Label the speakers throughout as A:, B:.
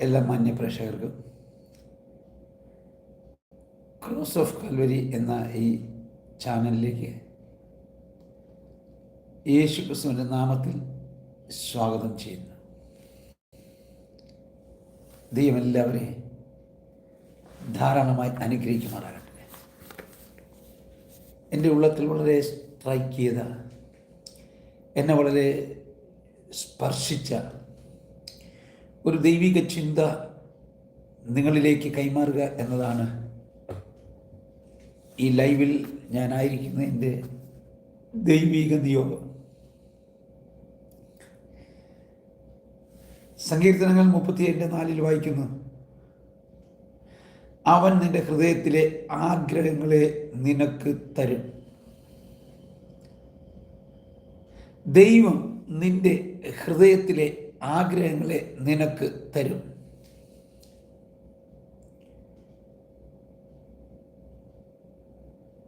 A: എല്ലാ മാന്യ പ്രേക്ഷകർക്കും ക്രോസ് ഓഫ് കൽവരി എന്ന ഈ ചാനലിലേക്ക് യേശു ക്രിസ്തുവിന്റെ നാമത്തിൽ സ്വാഗതം ചെയ്യുന്നു. ദൈവം എല്ലാവരെയും ധാരാളമായി അനുഗ്രഹിക്കുമാറാകട്ടെ. എന്റെ ഉള്ളത്തിൽ വളരെ സ്ട്രൈക്ക് ചെയ്ത എന്നെ വളരെ സ്പർശിച്ച ഒരു ദൈവിക ചിന്ത നിങ്ങളിലേക്ക് കൈമാറുക എന്നതാണ് ഈ ലൈവിൽ ഞാനായിരിക്കുന്ന എന്റെ ദൈവിക നിയോഗം. സങ്കീർത്തനങ്ങൾ മുപ്പത്തിയേഴിന്റെ നാലിൽ വായിക്കുന്നു. അവൻ നിന്റെ ഹൃദയത്തിലെ ആഗ്രഹങ്ങളെ നിനക്ക് തരും. ദൈവം നിന്റെ ഹൃദയത്തിലെ ആഗ്രഹങ്ങളെ നിനക്ക് തരും.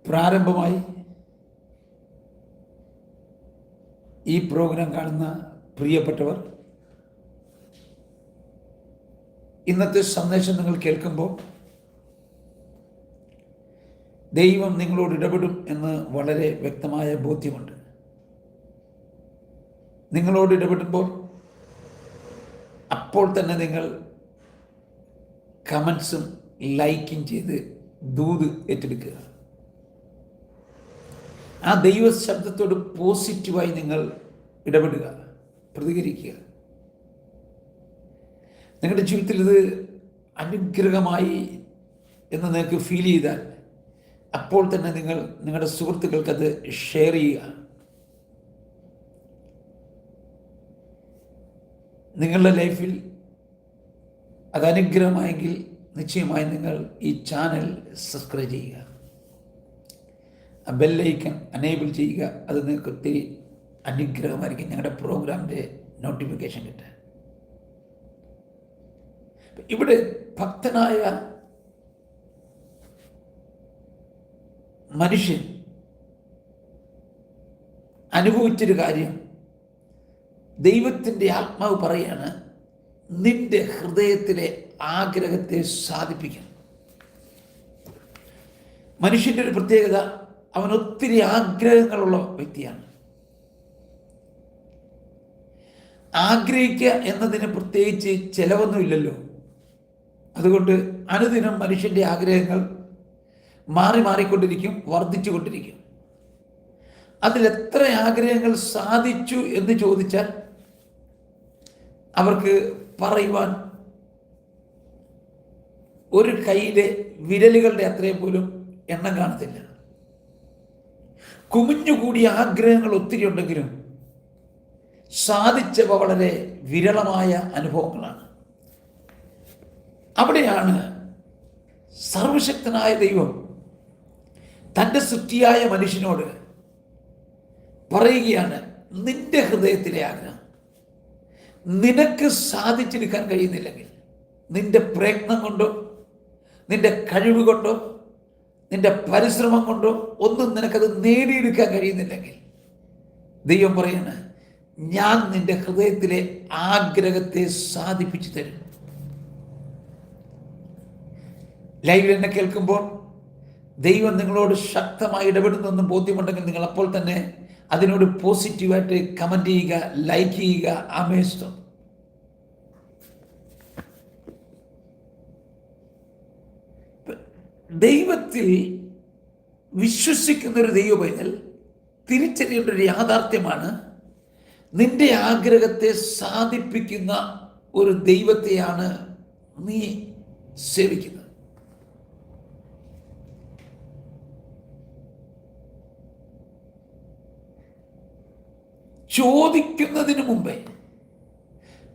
A: പ്രാരംഭമായി ഈ പ്രോഗ്രാം കാണുന്ന പ്രിയപ്പെട്ടവർ ഇന്നത്തെ സന്ദേശം നിങ്ങൾ കേൾക്കുമ്പോൾ ദൈവം നിങ്ങളോട് ഇടപെടും എന്ന് വളരെ വ്യക്തമായ ബോധ്യമുണ്ട്. നിങ്ങളോട് ഇടപെടുമ്പോൾ അപ്പോൾ തന്നെ നിങ്ങൾ കമൻസും ലൈക്കും ചെയ്ത് ദൂത് ഏറ്റെടുക്കുക. ആ ദൈവ ശബ്ദത്തോട് പോസിറ്റീവായി നിങ്ങൾ ഇടപെടുക പ്രതികരിക്കുക. നിങ്ങളുടെ ജീവിതത്തിൽ ഇത് അനുഗ്രഹമായി എന്ന് നിങ്ങൾക്ക് ഫീൽ ചെയ്താൽ അപ്പോൾ തന്നെ നിങ്ങൾ നിങ്ങളുടെ സുഹൃത്തുക്കൾക്കത് ഷെയർ ചെയ്യുക. നിങ്ങളുടെ ലൈഫിൽ അത് അനുഗ്രഹമായെങ്കിൽ നിശ്ചയമായി നിങ്ങൾ ഈ ചാനൽ സബ്സ്ക്രൈബ് ചെയ്യുക. ആ ബെല്ലൈക്കൺ അനേബിൾ ചെയ്യുക. അത് നിങ്ങൾക്ക് ഒത്തിരി അനുഗ്രഹമായിരിക്കും. ഞങ്ങളുടെ പ്രോഗ്രാമിന്റെ നോട്ടിഫിക്കേഷൻ കിട്ടാൻ ഇവിടെ ഭക്തനായ മനുഷ്യൻ അനുഭവിച്ചൊരു കാര്യം. ദൈവത്തിന്റെ ആത്മാവ് പറയാണ് നിന്റെ ഹൃദയത്തിലെ ആഗ്രഹത്തെ സാധിപ്പിക്കണം മനുഷ്യന്റെ ഒരു പ്രത്യേകത അവൻ ഒത്തിരി ആഗ്രഹങ്ങളുള്ള വ്യക്തിയാണ്. ആഗ്രഹിക്കുക എന്നതിന് പ്രത്യേകിച്ച് ചിലവൊന്നുമില്ലല്ലോ. അതുകൊണ്ട് അനുദിനം മനുഷ്യന്റെ ആഗ്രഹങ്ങൾ മാറി മാറിക്കൊണ്ടിരിക്കും വർദ്ധിച്ചു കൊണ്ടിരിക്കും അതിലെത്ര ആഗ്രഹങ്ങൾ സാധിച്ചു എന്ന് ചോദിച്ചാൽ അവർക്ക് പറയുവാൻ ഒരു കൈയിലെ വിരലുകളുടെ അത്രയും പോലും എണ്ണം കാണത്തില്ല. കുമിഞ്ഞുകൂടിയ ആഗ്രഹങ്ങൾ ഒത്തിരി ഉണ്ടെങ്കിലും സാധിച്ചവ വളരെ വിരളമായ അനുഭവങ്ങളാണ്. അവിടെയാണ് സർവശക്തനായ ദൈവം തന്റെ സൃഷ്ടിയായ മനുഷ്യനോട് പറയുകയാണ് നിന്റെ ഹൃദയത്തിലെ ആഗ്രഹം. നിനക്ക് സാധിച്ചെടുക്കാൻ കഴിയുന്നില്ലെങ്കിൽ നിന്റെ പ്രയത്നം കൊണ്ടോ നിന്റെ കഴിവ് കൊണ്ടോ നിന്റെ പരിശ്രമം കൊണ്ടോ ഒന്നും നിനക്കത് നേടിയെടുക്കാൻ കഴിയുന്നില്ലെങ്കിൽ ദൈവം പറയാണ് ഞാൻ നിന്റെ ഹൃദയത്തിലെ ആഗ്രഹത്തെ സാധിപ്പിച്ചു തരും. ലൈവിൽ എന്നെ കേൾക്കുമ്പോൾ ദൈവം നിങ്ങളോട് ശക്തമായി ഇടപെടുന്നെന്ന് ബോധ്യമുണ്ടെങ്കിൽ നിങ്ങൾ അപ്പോൾ തന്നെ അതിനോട് പോസിറ്റീവായിട്ട് കമന്റ് ചെയ്യുക ലൈക്ക് ചെയ്യുക. ആമേഷ്ടം ദൈവത്തിൽ വിശ്വസിക്കുന്ന ഒരു ദൈവ തിരിച്ചറിയേണ്ട ഒരു യാഥാർത്ഥ്യമാണ് നിന്റെ ആഗ്രഹത്തെ സാധിപ്പിക്കുന്ന ഒരു ദൈവത്തെയാണ് നീ സേവിക്കുന്നത്. ചോദിക്കുന്നതിന് മുമ്പേ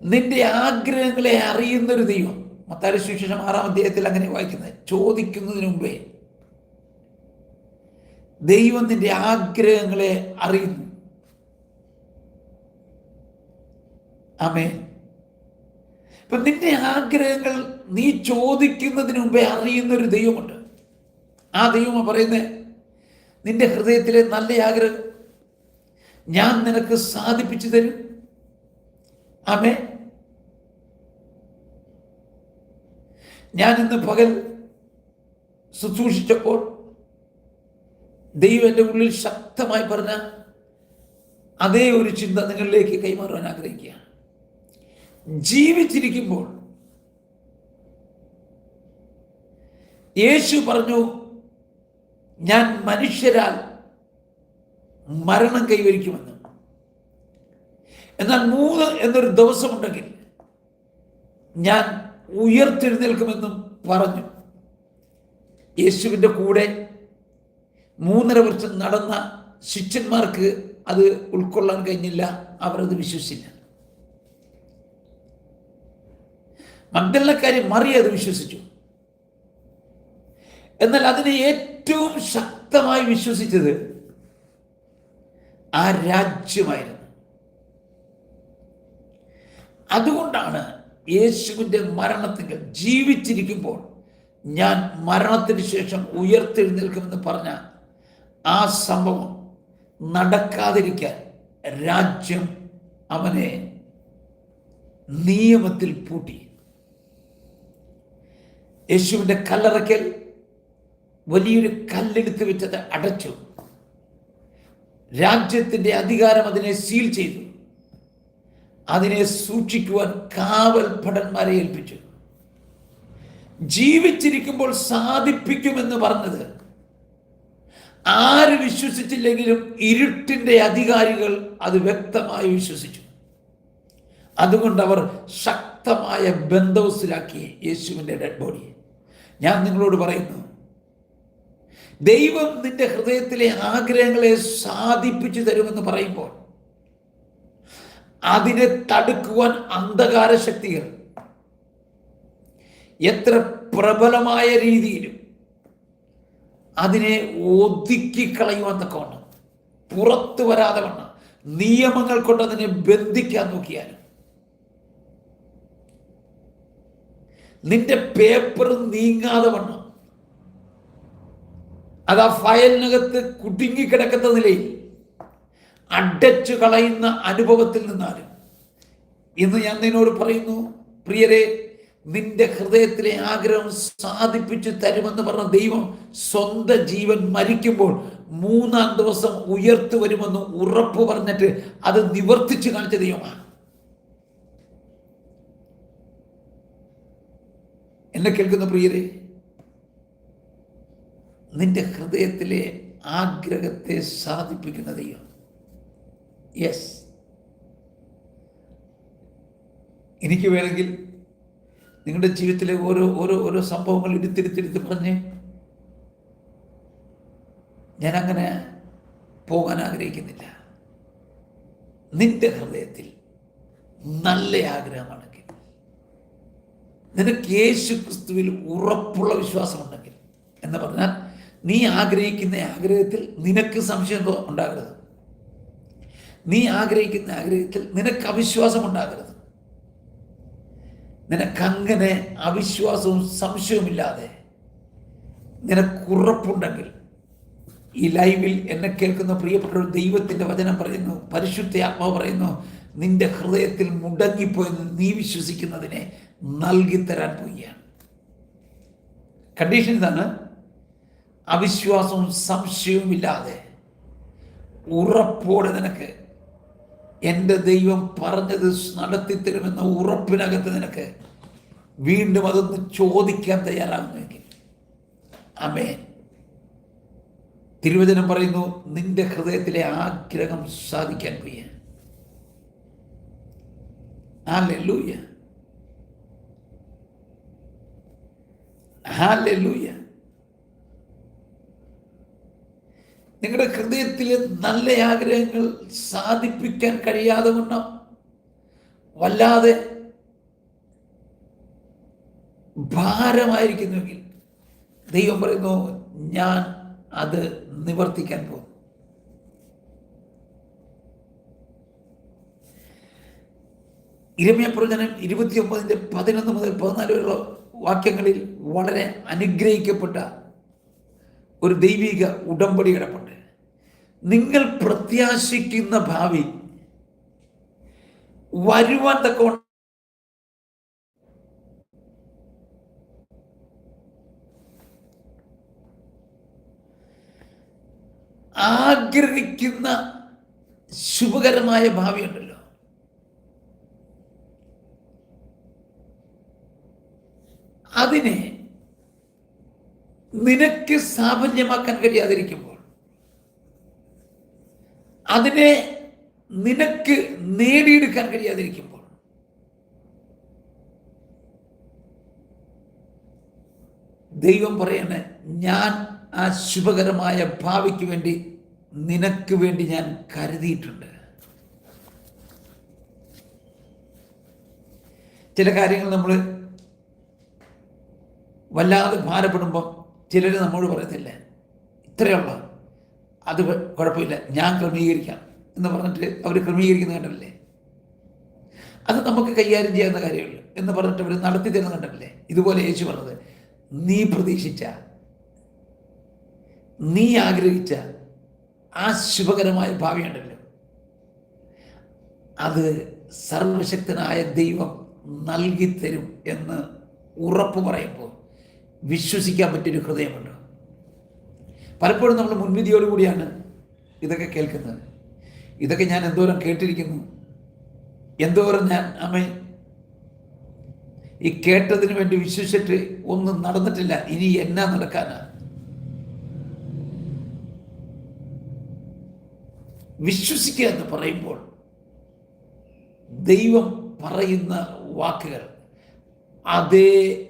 A: നിന്റെ ആഗ്രഹങ്ങളെ അറിയുന്നൊരു ദൈവം. മത്താരി സുവിശേഷം ആറാം അധ്യായത്തിൽ അങ്ങനെ വായിക്കുന്നത് ചോദിക്കുന്നതിന് മുമ്പേ ദൈവം നിന്റെ ആഗ്രഹങ്ങളെ അറിയുന്നു. ആമേ ഇപ്പൊ നിന്റെ ആഗ്രഹങ്ങൾ നീ ചോദിക്കുന്നതിന് മുമ്പേ അറിയുന്ന ഒരു ദൈവമുണ്ട്. ആ ദൈവം പറയുന്നത് നിന്റെ ഹൃദയത്തിലെ നല്ല ആഗ്രഹം ഞാൻ നിനക്ക് സാധിപ്പിച്ചു തരും. ആമേ ഞാൻ ഇന്ന് പകൽ ശുശ്രൂഷിച്ചപ്പോൾ ദൈവം എന്റെ ഉള്ളിൽ ശക്തമായി പറഞ്ഞ അതേ ഒരു ചിന്ത നിങ്ങളിലേക്ക് കൈമാറാൻ ആഗ്രഹിക്കുക ജീവിച്ചിരിക്കുമ്പോൾ യേശു പറഞ്ഞു ഞാൻ മനുഷ്യരാൽ മരണം കൈവരിക്കുമെന്ന്. എന്നാൽ മൂന്ന് എന്നൊരു ദിവസമുണ്ടെങ്കിൽ ഞാൻ ഉയർത്തെഴുന്നേൽക്കുമെന്നും പറഞ്ഞു. യേശുവിന്റെ കൂടെ മൂന്നര വർഷം നടന്ന ശിഷ്യന്മാർക്ക് അത് ഉൾക്കൊള്ളാൻ കഴിഞ്ഞില്ല അവരത് വിശ്വസിച്ചില്ല. മഗ്ദലക്കാരി മറി അത് വിശ്വസിച്ചു. എന്നാൽ അതിനെ ഏറ്റവും ശക്തമായി വിശ്വസിച്ചത് ആ രാജ്യമായിരുന്നു. അതുകൊണ്ടാണ് യേശുവിന്റെ മരണത്തിൽ ജീവിച്ചിരിക്കുമ്പോൾ ഞാൻ മരണത്തിന് ശേഷം ഉയർത്തെഴുന്നേൽക്കുമെന്ന് പറഞ്ഞ ആ സംഭവം നടക്കാതിരിക്കാൻ രാജ്യം അവനെ നിയമത്തിൽ പൂട്ടി. യേശുവിന്റെ കല്ലറയ്ക്കൽ വലിയൊരു കല്ലെടുത്ത് വെച്ചത് അടച്ചു. രാജ്യത്തിന്റെ അധികാരം അതിനെ സീൽ ചെയ്തു. അതിനെ സൂക്ഷിക്കുവാൻ കാവൽ ഭടന്മാരെ ഏൽപ്പിച്ചു. ജീവിച്ചിരിക്കുമ്പോൾ സാധിപ്പിക്കുമെന്ന് പറഞ്ഞത് ആര് വിശ്വസിച്ചില്ലെങ്കിലും ഇരുട്ടിന്റെ അധികാരികൾ അത് വ്യക്തമായി വിശ്വസിച്ചു. അതുകൊണ്ട് അവർ ശക്തമായ ബന്ധവസിലാക്കി യേശുവിന്റെ ഡെഡ് ബോഡിയെ. ഞാൻ നിങ്ങളോട് പറയുന്നു ദൈവം നിന്റെ ഹൃദയത്തിലെ ആഗ്രഹങ്ങളെ സാധിപ്പിച്ചു തരുമെന്ന് പറയുമ്പോൾ അതിനെ തടുക്കുവാൻ അന്ധകാര ശക്തികൾ എത്ര പ്രബലമായ രീതിയിലും അതിനെ ഒതുക്കി കളയുവാൻ തക്കവണ്ണം പുറത്തു വരാതെ വണ്ണം നിയമങ്ങൾ കൊണ്ട് അതിനെ ബന്ധിക്കാൻ നോക്കിയാലും. നിന്റെ പേപ്പർ നീങ്ങാതെ വണ്ണം അത് ആ ഫയലിനകത്ത് കുടുങ്ങിക്കിടക്കുന്ന നിലയിൽ അടച്ചു കളയുന്ന അനുഭവത്തിൽ നിന്നാലും ഇന്ന് ഞാൻ നിന്നോട് പറയുന്നു പ്രിയരെ നിന്റെ ഹൃദയത്തിലെ ആഗ്രഹം സാധിപ്പിച്ചു തരുമെന്ന് പറഞ്ഞ ദൈവം സ്വന്തം ജീവൻ മരിക്കുമ്പോൾ മൂന്നാം ദിവസം ഉയർത്തു വരുമെന്ന് ഉറപ്പ് പറഞ്ഞിട്ട് അത് നിവർത്തിച്ചു കാണിച്ച ദൈവമാണ്. എന്നെ കേൾക്കുന്ന പ്രിയരെ നിന്റെ ഹൃദയത്തിലെ ആഗ്രഹത്തെ സാധിപ്പിക്കുന്ന ദൈവം. യെസ് എനിക്ക് വേണമെങ്കിൽ നിങ്ങളുടെ ജീവിതത്തിലെ ഓരോ ഓരോ ഓരോ സംഭവങ്ങൾ ഇരുത്തിരുത്തിരുത്തി പറഞ്ഞ്. ഞാനങ്ങനെ പോകാൻ ആഗ്രഹിക്കുന്നില്ല. നിന്റെ ഹൃദയത്തിൽ നല്ല ആഗ്രഹമാണെങ്കിൽ നിനക്ക് യേശു ക്രിസ്തുവിൽ ഉറപ്പുള്ള വിശ്വാസമുണ്ടെങ്കിൽ എന്ന് പറഞ്ഞാൽ നീ ആഗ്രഹിക്കുന്ന ആഗ്രഹത്തിൽ നിനക്ക് സംശയം ഉണ്ടാകരുത്. നീ ആഗ്രഹിക്കുന്ന ആഗ്രഹത്തിൽ നിനക്ക് അവിശ്വാസം ഉണ്ടാകരുത്. നിനക്കങ്ങനെ അവിശ്വാസവും സംശയവുമില്ലാതെ നിനക്കുറപ്പുണ്ടെങ്കിൽ ഈ ലൈവിൽ എന്നെ കേൾക്കുന്ന പ്രിയപ്പെട്ട ഒരു ദൈവത്തിന്റെ വചനം പറയുന്നു പരിശുദ്ധ ആത്മാവ് പറയുന്നു നിന്റെ ഹൃദയത്തിൽ മുടങ്ങിപ്പോയെന്ന് നീ വിശ്വസിക്കുന്നതിനെ നൽകിത്തരാൻ തരാൻ പോവുകയാണ്. കണ്ടീഷൻ ഇതാണ്. അവിശ്വാസവും സംശയവുമില്ലാതെ ഉറപ്പോടെ നിനക്ക് എന്റെ ദൈവം പറഞ്ഞത് നടത്തിത്തരുമെന്ന ഉറപ്പിനകത്ത് നിനക്ക് വീണ്ടും അതൊന്ന് ചോദിക്കാൻ തയ്യാറാകുന്നെങ്കിൽ അമേ തിരുവചനം പറയുന്നു നിന്റെ ഹൃദയത്തിലെ ആഗ്രഹം സാധിക്കാൻ പ്രിയ ഹാലൂയ ഹാലൂയ നിങ്ങളുടെ ഹൃദയത്തിലെ നല്ല ആഗ്രഹങ്ങൾ സാധിപ്പിക്കാൻ കഴിയാതെ വണ്ണം. വല്ലാതെ ഭാരമായിരിക്കുന്നുവെങ്കിൽ ദൈവം പറയുന്നു ഞാൻ അത് നിവർത്തിക്കാൻ പോകും ഇരമ്യ പ്രവചനം ഇരുപത്തി ഒമ്പതിന്റെ പതിനൊന്ന് മുതൽ പതിനാല് വരെയുള്ള വാക്യങ്ങളിൽ വളരെ അനുഗ്രഹിക്കപ്പെട്ട ഒരു ദൈവിക ഉടമ്പടി കിടപ്പുണ്ട്. നിങ്ങൾ പ്രത്യാശിക്കുന്ന ഭാവി വരുവാൻ തക്ക ആഗ്രഹിക്കുന്ന ശുഭകരമായ ഭാവിയുണ്ടല്ലോ അതിനെ നിനക്ക് സാഫല്യമാക്കാൻ കഴിയാതിരിക്കുമ്പോൾ അതിനെ നിനക്ക് നേടിയെടുക്കാൻ കഴിയാതിരിക്കുമ്പോൾ ദൈവം പറയണേ ഞാൻ ആ ശുഭകരമായ ഭാവിക്ക് വേണ്ടി നിനക്ക് വേണ്ടി ഞാൻ കരുതിയിട്ടുണ്ട്. ചില കാര്യങ്ങൾ നമ്മൾ വല്ലാതെ ഭാരപ്പെടുമ്പോൾ ചിലർ നമ്മോട് പറയത്തില്ല. ഇത്രയുള്ള അത് കുഴപ്പമില്ല. ഞാൻ ക്രമീകരിക്കാം എന്ന് പറഞ്ഞിട്ട് അവർ ക്രമീകരിക്കുന്ന കണ്ടല്ലേ? അത് നമുക്ക് കൈകാര്യം ചെയ്യാവുന്ന കാര്യമില്ല? എന്ന് പറഞ്ഞിട്ട് അവർ നടത്തി തരുന്ന കണ്ടല്ലേ? ഇതുപോലെ യേശു പറഞ്ഞത് നീ പ്രതീക്ഷിച്ച നീ ആഗ്രഹിച്ച ആ ശുഭകരമായ ഭാവിയുണ്ടല്ലോ അത് സർവശക്തനായ ദൈവം നൽകി തരും എന്ന് ഉറപ്പ് പറയുമ്പോൾ വിശ്വസിക്കാൻ പറ്റിയൊരു ഹൃദയമുണ്ട്. പലപ്പോഴും നമ്മൾ മുൻവിധിയോടുകൂടിയാണ് ഇതൊക്കെ കേൾക്കുന്നത്. ഇതൊക്കെ ഞാൻ എന്തോരം കേട്ടിരിക്കുന്നു. എന്തോരം ഞാൻ അമ്മ ഈ കേട്ടതിന് വേണ്ടി വിശ്വസിച്ചിട്ട് ഒന്നും നടന്നിട്ടില്ല. ഇനി എന്നാ നടക്കാനാ? വിശ്വസിക്കുക എന്ന് പറയുമ്പോൾ ദൈവം പറയുന്ന വാക്കുകൾ അതേ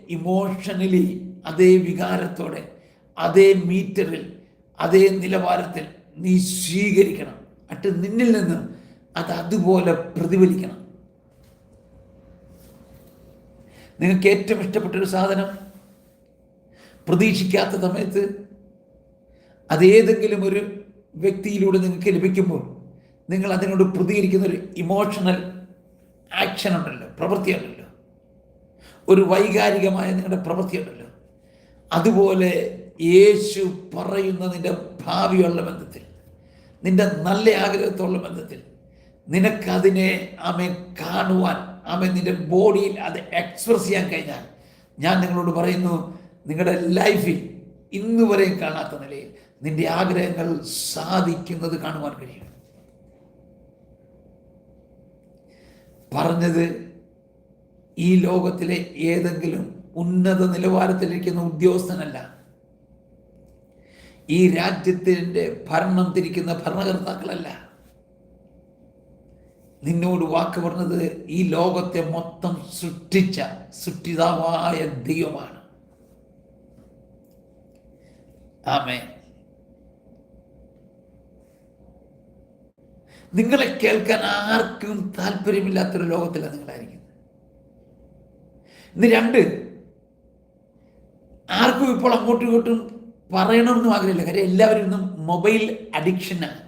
A: ഇമോഷണലി അതേ വികാരത്തോടെ അതേ മീറ്ററിൽ അതേ നിലവാരത്തിൽ നീ സ്വീകരിക്കണം. അട്ട് നിന്നിൽ നിന്ന് അത് അതുപോലെ പ്രതിഫലിക്കണം. നിങ്ങൾക്ക് ഏറ്റവും ഇഷ്ടപ്പെട്ടൊരു സാധനം? പ്രതീക്ഷിക്കാത്ത സമയത്ത് അതേതെങ്കിലും ഒരു വ്യക്തിയിലൂടെ നിങ്ങൾക്ക് ലഭിക്കുമ്പോൾ നിങ്ങൾ അതിനോട് പ്രതികരിക്കുന്ന ഒരു ഇമോഷണൽ ആക്ഷൻ ഉണ്ടല്ലോ പ്രവൃത്തിയുണ്ടല്ലോ ഒരു വൈകാരികമായ നിങ്ങളുടെ പ്രവൃത്തി പ്രവൃത്തിയുണ്ടല്ലോ അതുപോലെ യേശു പറയുന്ന നിന്റെ ഭാവിയുള്ള ബന്ധത്തിൽ നിന്റെ നല്ല ആഗ്രഹത്തുള്ള ബന്ധത്തിൽ നിനക്കതിനെ ആമെ കാണുവാൻ ആമെ നിന്റെ ബോഡിയിൽ അത് എക്സ്പ്രസ് ചെയ്യാൻ കഴിഞ്ഞാൽ ഞാൻ നിങ്ങളോട് പറയുന്നു നിങ്ങളുടെ ലൈഫിൽ ഇന്ന് വരെയും കാണാത്ത നിലയിൽ നിന്റെ ആഗ്രഹങ്ങൾ സാധിക്കുന്നത് കാണുവാൻ കഴിയും. പറഞ്ഞത് ഈ ലോകത്തിലെ ഏതെങ്കിലും ഉന്നത നിലവാരത്തിലിരിക്കുന്ന ഉദ്യോഗസ്ഥനല്ല. ഈ രാജ്യത്തിന്റെ ഭരണം തിരിക്കുന്ന ഭരണകർത്താക്കളല്ല. നിന്നോട് വാക്ക് പറഞ്ഞത് ഈ ലോകത്തെ മൊത്തം സൃഷ്ടിച്ച സൃഷ്ടിതാവായ ദൈവമാണ്. ആമേ നിങ്ങളെ കേൾക്കാൻ ആർക്കും താല്പര്യമില്ലാത്തൊരു ലോകത്തിലാണ് നിങ്ങളായിരിക്കുന്നത്. ഇന്ന് രണ്ട് ആർക്കും ഇപ്പോൾ അങ്ങോട്ടും ഇങ്ങോട്ടും പറയണമെന്നും ആഗ്രഹമില്ല. കാര്യം എല്ലാവരും ഇന്നും മൊബൈൽ അഡിക്ഷനാണ്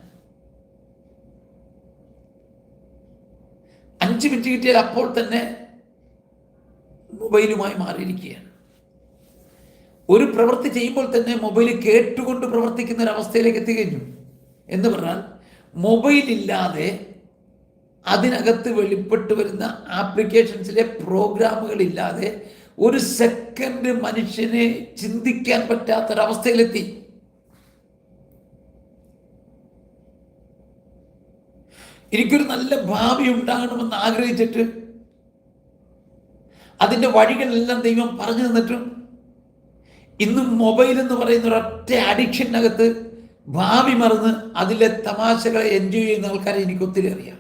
A: അഞ്ച് മിനിറ്റ് കിട്ടിയാൽ അപ്പോൾ തന്നെ മൊബൈലുമായി മാറിയിരിക്കുകയാണ്. ഒരു പ്രവൃത്തി ചെയ്യുമ്പോൾ തന്നെ മൊബൈൽ കേട്ടുകൊണ്ട് പ്രവർത്തിക്കുന്ന ഒരു അവസ്ഥയിലേക്ക് എത്തിക്കഴിഞ്ഞു. എന്ന് പറഞ്ഞാൽ മൊബൈൽ ഇല്ലാതെ അതിനകത്ത് വെളിപ്പെട്ടു വരുന്ന ആപ്ലിക്കേഷൻസിലെ പ്രോഗ്രാമുകൾ ഇല്ലാതെ ഒരു സെക്കൻഡ് മനുഷ്യനെ ചിന്തിക്കാൻ പറ്റാത്തൊരവസ്ഥയിലെത്തി. എനിക്കൊരു നല്ല ഭാവി ഉണ്ടാകണമെന്ന് ആഗ്രഹിച്ചിട്ട് അതിന്റെ വഴികളെല്ലാം ദൈവം പറഞ്ഞു തന്നിട്ടും ഇന്നും മൊബൈൽ എന്ന് പറയുന്ന ഒരൊറ്റ അഡിക്ഷനകത്ത് ഭാവി മറന്ന് അതിലെ തമാശകളെ എൻജോയ് ചെയ്യുന്ന ആൾക്കാരെ എനിക്ക് ഒത്തിരി അറിയാം.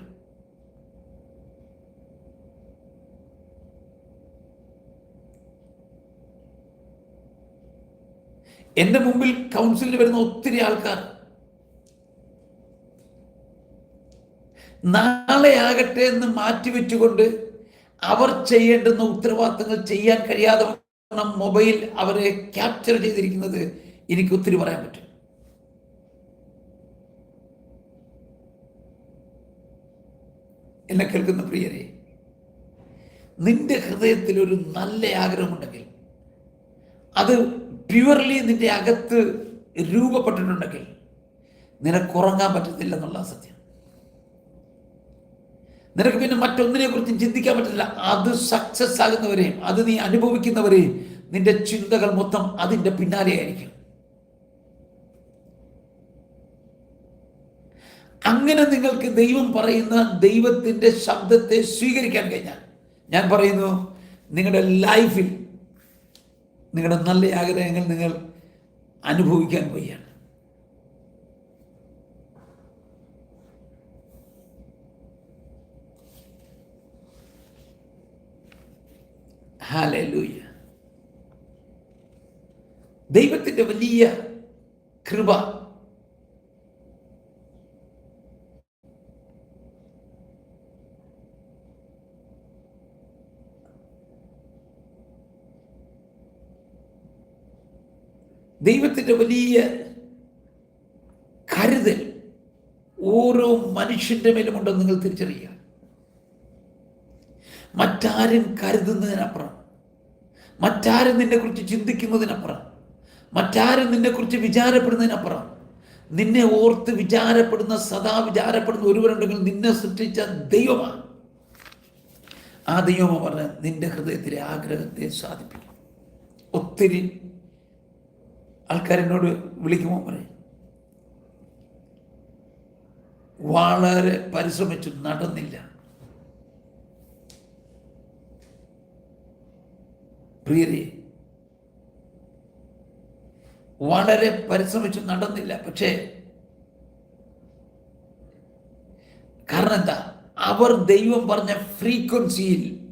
A: എന്റെ മുമ്പിൽ കൗൺസിലിൽ വരുന്ന ഒത്തിരി ആൾക്കാർ. നാളെ ആകട്ടെ എന്ന് മാറ്റിവെച്ചുകൊണ്ട് അവർ ചെയ്യേണ്ടുന്ന ഉത്തരവാദിത്തങ്ങൾ ചെയ്യാൻ കഴിയാതെ മൊബൈൽ അവരെ ക്യാപ്ചർ ചെയ്തിരിക്കുന്നത് എനിക്ക് ഒത്തിരി പറയാൻ പറ്റും. എന്നെ കേൾക്കുന്ന പ്രിയരെ നിന്റെ ഹൃദയത്തിൽ ഒരു നല്ല ആഗ്രഹമുണ്ടെങ്കിൽ അത് പ്യുവർലി നിന്റെ അകത്ത് രൂപപ്പെട്ടിട്ടുണ്ടെങ്കിൽ നിനക്ക് ഉറങ്ങാൻ പറ്റത്തില്ല എന്നുള്ള സത്യം. നിനക്ക് പിന്നെ മറ്റൊന്നിനെ കുറിച്ചും ചിന്തിക്കാൻ പറ്റില്ല അത് സക്സസ് ആകുന്നവരെയും അത് നീ അനുഭവിക്കുന്നവരെയും നിന്റെ ചിന്തകൾ മൊത്തം അതിന്റെ പിന്നാലെയായിരിക്കും അങ്ങനെ നിങ്ങൾക്ക് ദൈവം പറയുന്ന ദൈവത്തിന്റെ ശബ്ദത്തെ സ്വീകരിക്കാൻ കഴിഞ്ഞാൽ ഞാൻ പറയുന്നു നിങ്ങളുടെ ലൈഫിൽ നിങ്ങളുടെ നല്ല ആഗ്രഹങ്ങൾ നിങ്ങൾ അനുഭവിക്കാൻ പോവുകയാണ് ഹാലൂയ ദൈവത്തിന്റെ വലിയ കൃപ ദൈവത്തിന്റെ വലിയ കരുതൽ ഓരോ മനുഷ്യന്റെ മേലുമുണ്ടെന്ന് നിങ്ങൾ തിരിച്ചറിയുക. മറ്റാരും കരുതുന്നതിനപ്പുറം മറ്റാരും നിന്നെക്കുറിച്ച് ചിന്തിക്കുന്നതിനപ്പുറം മറ്റാരും നിന്നെക്കുറിച്ച് വിചാരപ്പെടുന്നതിനപ്പുറം നിന്നെ ഓർത്ത് വിചാരപ്പെടുന്ന സദാ വിചാരപ്പെടുന്ന ഒരുവരുണ്ടെങ്കിൽ നിന്നെ സൃഷ്ടിച്ച ദൈവമാണ്. ആ ദൈവം പറഞ്ഞ നിന്റെ ഹൃദയത്തിലെ ആഗ്രഹത്തെ സാധിപ്പിക്കും ഒത്തിരി ആൾക്കാരെന്നോട് വിളിക്കുമ്പോൾ പറയും വളരെ പരിശ്രമിച്ചു നടന്നില്ല. പ്രിയരെ വളരെ പരിശ്രമിച്ചു നടന്നില്ല. പക്ഷേ കാരണം എന്താ? അവർ ദൈവം പറഞ്ഞ ഫ്രീക്വൻസിയിൽ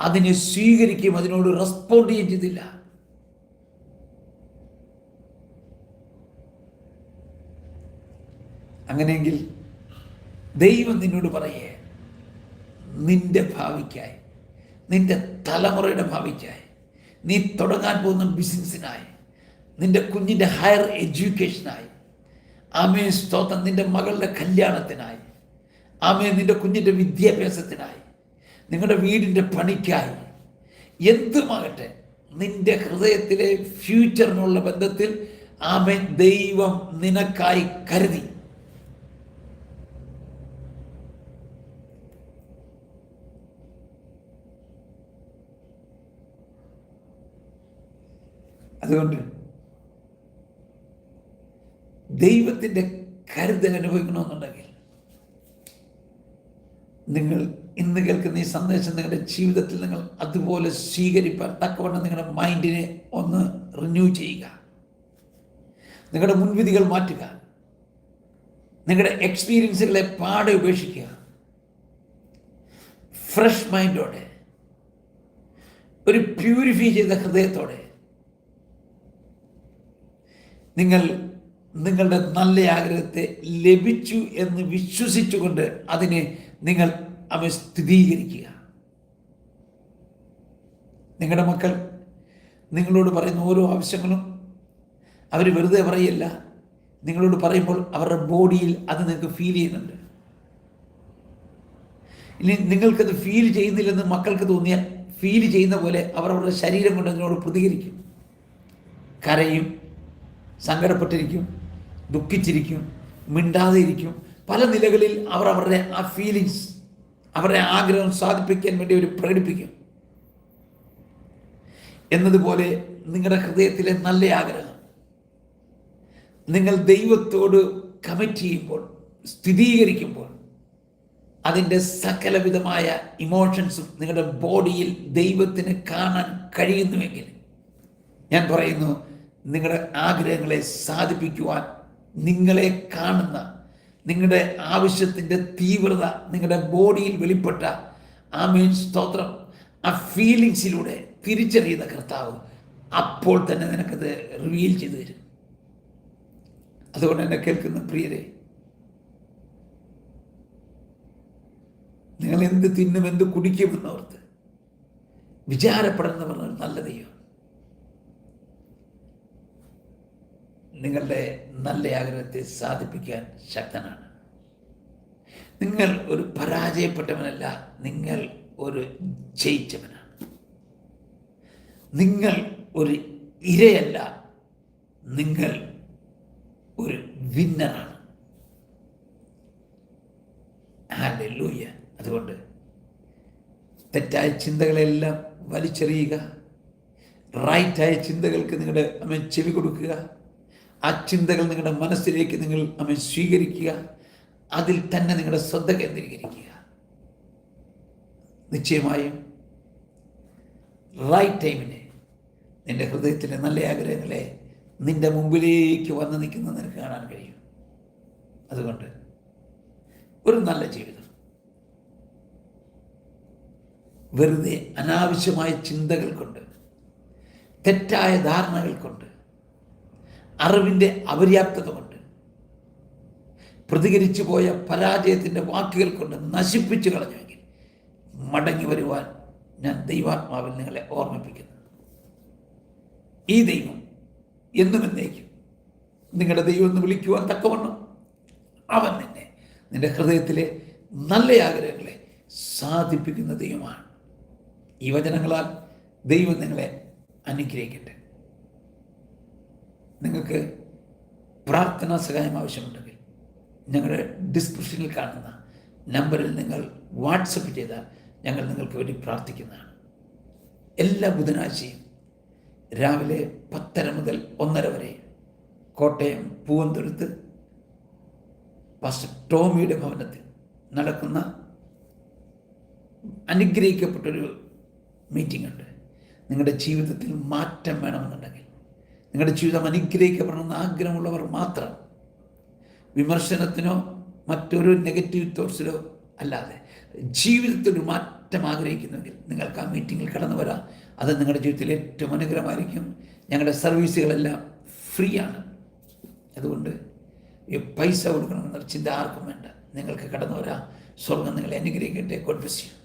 A: അതിനെ സ്വീകരിക്കുകയും അതിനോട് റെസ്പോണ്ട് ചെയ്യുകയും ചെയ്തില്ല. അങ്ങനെയെങ്കിൽ ദൈവം നിന്നോട് പറയേ നിന്റെ ഭാവിക്കായി നിന്റെ തലമുറയുടെ ഭാവിക്കായി നീ തുടങ്ങാൻ പോകുന്ന ബിസിനസ്സിനായി നിന്റെ കുഞ്ഞിന്റെ ഹയർ എഡ്യൂക്കേഷനായി ആമേ സ്തോത്രം. നിന്റെ മകളുടെ കല്യാണത്തിനായി ആമേ നിന്റെ കുഞ്ഞിന്റെ വിദ്യാഭ്യാസത്തിനായി നിങ്ങളുടെ വീടിന്റെ പണിക്കായി എന്തുമാകട്ടെ നിന്റെ ഹൃദയത്തിലെ ഫ്യൂച്ചറിനുള്ള ബന്ധത്തിൽ ആമേ ദൈവം നിനക്കായി കരുതി. അതുകൊണ്ട് ദൈവത്തിന്റെ കരുതൽ അനുഭവിക്കണമെന്നുണ്ടെങ്കിൽ നിങ്ങൾ ഇന്ന് കേൾക്കുന്ന ഈ സന്ദേശം നിങ്ങളുടെ ജീവിതത്തിൽ നിങ്ങൾ അതുപോലെ സ്വീകരിപ്പാൻ തക്കവണ്ണം നിങ്ങളുടെ മൈൻഡിനെ ഒന്ന് റിന്യൂ ചെയ്യുക. നിങ്ങളുടെ മുൻവിധികൾ മാറ്റുക. നിങ്ങളുടെ എക്സ്പീരിയൻസുകളെ പാടെ ഉപേക്ഷിക്കുക. ഫ്രഷ് മൈൻഡോടെ ഒരു പ്യൂരിഫൈ ചെയ്ത ഹൃദയത്തോടെ. നിങ്ങൾ നിങ്ങളുടെ നല്ല ആഗ്രഹത്തെ ലഭിച്ചു എന്ന് വിശ്വസിച്ചുകൊണ്ട് അതിനെ നിങ്ങൾ അവ സ്ഥിരീകരിക്കുക. നിങ്ങളുടെ മക്കൾ നിങ്ങളോട് പറയുന്ന ഓരോ ആവശ്യങ്ങളും അവർ വെറുതെ പറയല്ല. നിങ്ങളോട് പറയുമ്പോൾ അവരുടെ ബോഡിയിൽ അത് നിങ്ങൾക്ക് ഫീൽ ചെയ്യുന്നുണ്ട്. ഇനി നിങ്ങൾക്കത് ഫീൽ ചെയ്യുന്നില്ലെന്ന് മക്കൾക്ക് തോന്നിയാൽ ഫീൽ ചെയ്യുന്ന പോലെ അവർ അവരുടെ ശരീരം കൊണ്ട് അതിനോട് പ്രതികരിക്കും. കരയും സങ്കടപ്പെട്ടിരിക്കും ദുഃഖിച്ചിരിക്കും മിണ്ടാതെ ഇരിക്കും പല നിലകളിൽ അവർ അവരുടെ ആ ഫീലിങ്സ് അവരുടെ ആഗ്രഹം സാധിപ്പിക്കാൻ വേണ്ടി അവർ പ്രകടിപ്പിക്കും. എന്നതുപോലെ നിങ്ങളുടെ ഹൃദയത്തിലെ നല്ല ആഗ്രഹം. നിങ്ങൾ ദൈവത്തോട് കമ്മിറ്റ് ചെയ്യുമ്പോൾ സ്ഥിരീകരിക്കുമ്പോൾ അതിന്റെ സകലവിധമായ ഇമോഷൻസും നിങ്ങളുടെ ബോഡിയിൽ ദൈവത്തിന് കാണാൻ കഴിയുന്നുവെങ്കിൽ ഞാൻ പറയുന്നു നിങ്ങളുടെ ആഗ്രഹങ്ങളെ സാധിപ്പിക്കുവാൻ നിങ്ങളെ കാണുന്ന നിങ്ങളുടെ ആവശ്യത്തിന്റെ തീവ്രത നിങ്ങളുടെ ബോഡിയിൽ വെളിപ്പെട്ട ആ മീൻ സ്തോത്രം ആ ഫീലിങ്സിലൂടെ തിരിച്ചറിയുന്ന കർത്താവ് അപ്പോൾ തന്നെ നിനക്കത് റിവീൽ ചെയ്തു തരും. അതുകൊണ്ട് എന്നെ കേൾക്കുന്ന പ്രിയരെ നിങ്ങൾ എന്ത് തിന്നും എന്ത് കുടിക്കുമെന്നോർത്ത് വിചാരപ്പെടുന്നവർ നല്ല ദൈവം. നിങ്ങളുടെ നല്ല ആഗ്രഹത്തെ സാധിപ്പിക്കാൻ ശക്തനാണ്. നിങ്ങൾ ഒരു പരാജയപ്പെട്ടവനല്ല നിങ്ങൾ ഒരു ജയിച്ചവനാണ്. നിങ്ങൾ ഒരു ഇരയല്ല നിങ്ങൾ ഒരു വിന്നറാണ്. ലൂയ്യ അതുകൊണ്ട് തെറ്റായ ചിന്തകളെല്ലാം വലിച്ചെറിയുക. റൈറ്റായ ചിന്തകൾക്ക് നിങ്ങളുടെ അമ്മ ചെവി കൊടുക്കുക. ആ ചിന്തകൾ നിങ്ങളുടെ മനസ്സിലേക്ക് നിങ്ങൾ അമ്മ സ്വീകരിക്കുക. അതിൽ തന്നെ നിങ്ങളുടെ ശ്രദ്ധ കേന്ദ്രീകരിക്കുക. നിശ്ചയമായും റൈറ്റ് ടൈമിന് നിന്റെ ഹൃദയത്തിലെ നല്ല ആഗ്രഹങ്ങളെ നിന്റെ മുമ്പിലേക്ക് വന്ന് നിൽക്കുന്ന നിനക്ക് കാണാൻ കഴിയും. അതുകൊണ്ട് ഒരു നല്ല ജീവിതം. വെറുതെ അനാവശ്യമായ ചിന്തകൾ കൊണ്ട് തെറ്റായ ധാരണകൾ കൊണ്ട് അറിവിന്റെ അപര്യാപ്തത കൊണ്ട് പ്രതികരിച്ചു പോയ പരാജയത്തിന്റെ വാക്കുകൾ കൊണ്ട് നശിപ്പിച്ചു കളഞ്ഞുവെങ്കിൽ മടങ്ങി വരുവാൻ ഞാൻ ദൈവാത്മാവിൽ നിങ്ങളെ ഓർമ്മിപ്പിക്കുന്നു. ഈ ദൈവം എന്നും എന്നേക്കും നിങ്ങളുടെ ദൈവം എന്ന് വിളിക്കുവാൻ തക്കവണ്ണം അവൻ നിന്നെ നിന്റെ ഹൃദയത്തിലെ നല്ല ആഗ്രഹങ്ങളെ സാധിപ്പിക്കുന്ന ദൈവമാണ്. ഈ വചനങ്ങളാൽ ദൈവം നിങ്ങളെ അനുഗ്രഹിക്കട്ടെ. നിങ്ങൾക്ക് പ്രാർത്ഥനാ സഹായം ആവശ്യമുണ്ടെങ്കിൽ ഞങ്ങളുടെ ഡിസ്ക്രിപ്ഷനിൽ കാണുന്ന നമ്പറിൽ നിങ്ങൾ വാട്സപ്പ് ചെയ്താൽ ഞങ്ങൾ നിങ്ങൾക്ക് വേണ്ടി പ്രാർത്ഥിക്കുന്നതാണ്. എല്ലാ ബുധനാഴ്ചയും രാവിലെ പത്തര മുതൽ ഒന്നര വരെ കോട്ടയം പൂവന്തുരുത്ത് പാസ്റ്റർ ടോമിയുടെ ഭവനത്തിൽ നടക്കുന്ന അനുഗ്രഹിക്കപ്പെട്ടൊരു മീറ്റിംഗ് ഉണ്ട്. നിങ്ങളുടെ ജീവിതത്തിൽ മാറ്റം വേണമെന്നുണ്ടെങ്കിൽ നിങ്ങളുടെ ജീവിതം അനുഗ്രഹിക്കപ്പെടണമെന്ന് ആഗ്രഹമുള്ളവർ മാത്രം. വിമർശനത്തിനോ മറ്റൊരു നെഗറ്റീവ് തോട്ട്സിലോ അല്ലാതെ ജീവിതത്തിൽ ഒരു മാറ്റം ആഗ്രഹിക്കുന്നെങ്കിൽ നിങ്ങൾക്ക് ആ മീറ്റിങ്ങിൽ കടന്നു വരാം. അത് നിങ്ങളുടെ ജീവിതത്തിൽ ഏറ്റവും അനുഗ്രഹമായിരിക്കും. ഞങ്ങളുടെ സർവീസുകളെല്ലാം ഫ്രീ ആണ് അതുകൊണ്ട് പൈസ കൊടുക്കണമെന്നൊരു ചിന്ത ആർക്കും വേണ്ട. നിങ്ങൾക്ക് കടന്നു വരാം. സ്വർഗം നിങ്ങളെ അനുഗ്രഹിക്കട്ടെ. God bless